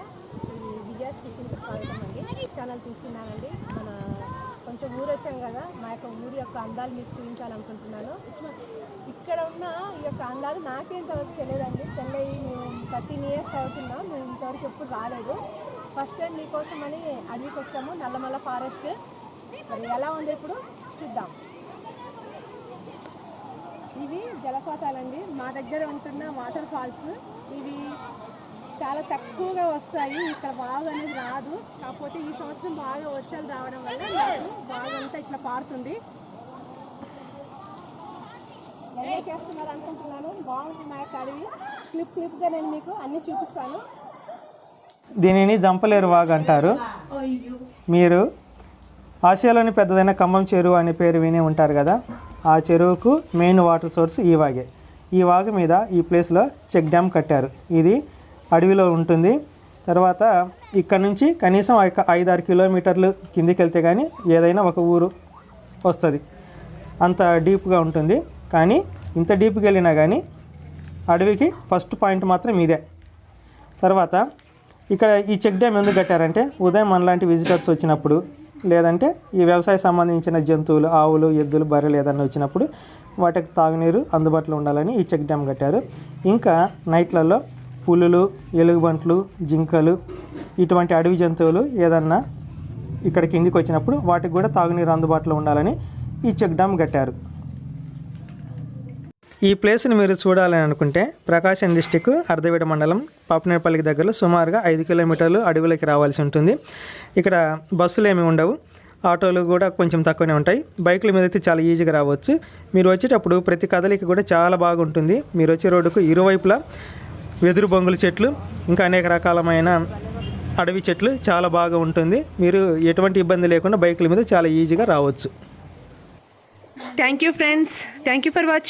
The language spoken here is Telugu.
ఈ విజయాస్ కిచెన్కి స్వాగతం అండి ఛానల్ తీస్తున్నానండి. మన కొంచెం ఊరు వచ్చాం కదా మా యొక్క ఊరి యొక్క అందాలు మీకు చూపించాలనుకుంటున్నాను. ఇక్కడ ఉన్న ఈ యొక్క అందాలు నాకేంతవరకు తెలియదండి. పెళ్ళయి మేము థర్టీన్ ఇయర్స్ అవుతున్నాం మేము ఇంతవరకు ఎప్పుడు రాలేదు. ఫస్ట్ టైం మీకోసం అని అడవికి వచ్చాము నల్లమల్ల ఫారెస్ట్. మరి ఎలా ఉంది ఇప్పుడు? చూద్దాం. ఇవి జలపాతాలండి. మా దగ్గర ఉంటున్న వాటర్ ఫాల్స్ ఇవి చాలా తక్కువగా వస్తాయి. ఇక్కడ బాగా అనేది రాదు. కాకపోతే ఈ సంవత్సరం బాగా వర్షాలు రావడం వల్ల నాకు బాగా అంతా ఇట్లా పారుతుంది. ఎంజాయ్ చేస్తున్నారు అనుకుంటున్నాను? బాగుంది మా యొక్క అడవి క్లిప్ క్లిప్గా నేను మీకు అన్నీ చూపిస్తాను. దీనిని జంపలేరు వాగ్ అంటారు. మీరు ఆసియాలోని పెద్దదైన ఖమ్మం చెరువు అనే పేరు విని ఉంటారు కదా? ఆ చెరువుకు మెయిన్ వాటర్ సోర్స్ ఈ వాగే. ఈ వాగు మీద ఈ ప్లేస్లో చెక్ డ్యామ్ కట్టారు. ఇది అడవిలో ఉంటుంది. తర్వాత ఇక్కడ నుంచి కనీసం ఐదారు కిలోమీటర్లు కిందికి వెళ్తే కానీ ఏదైనా ఒక ఊరు వస్తుంది. అంత డీప్గా ఉంటుంది. కానీ ఇంత డీప్కి వెళ్ళినా కానీ అడవికి ఫస్ట్ పాయింట్ మాత్రం ఇదే. తర్వాత ఇక్కడ ఈ చెక్ డ్యామ్ ఎందుకు కట్టారంటే ఉదయం మనలాంటి విజిటర్స్ వచ్చినప్పుడు లేదంటే ఈ వ్యవసాయ సంబంధించిన జంతువులు ఆవులు ఎద్దులు బర్రెలు ఏదన్నా వచ్చినప్పుడు వాటికి తాగునీరు అందుబాటులో ఉండాలని ఈ చెక్ డ్యామ్ కట్టారు. ఇంకా నైట్లలో పులులు ఎలుగుబంట్లు జింకలు ఇటువంటి అడవి జంతువులు ఏదన్నా ఇక్కడ కిందికి వచ్చినప్పుడు వాటికి కూడా తాగునీరు అందుబాటులో ఉండాలని ఈ చెక్ డ్యామ్ కట్టారు. ఈ ప్లేస్ని మీరు చూడాలని అనుకుంటే ప్రకాశం డిస్టిక్ అర్ధవీడ మండలం పాపనేపల్లికి దగ్గరలో సుమారుగా ఐదు కిలోమీటర్లు అడవులకి రావాల్సి ఉంటుంది. ఇక్కడ బస్సులు ఏమి ఉండవు. ఆటోలు కూడా కొంచెం తక్కువనే ఉంటాయి. బైకుల మీద అయితే చాలా ఈజీగా రావచ్చు. మీరు వచ్చేటప్పుడు ప్రతి కదలిక కూడా చాలా బాగుంటుంది. మీరు వచ్చే రోడ్డుకు ఇరువైపులా వెదురు బొంగుల చెట్లు ఇంకా అనేక రకాలమైన అడవి చెట్లు చాలా బాగా ఉంటుంది. మీరు ఎటువంటి ఇబ్బంది లేకుండా బైకుల మీద చాలా ఈజీగా రావచ్చు. Thank you friends thank you for watching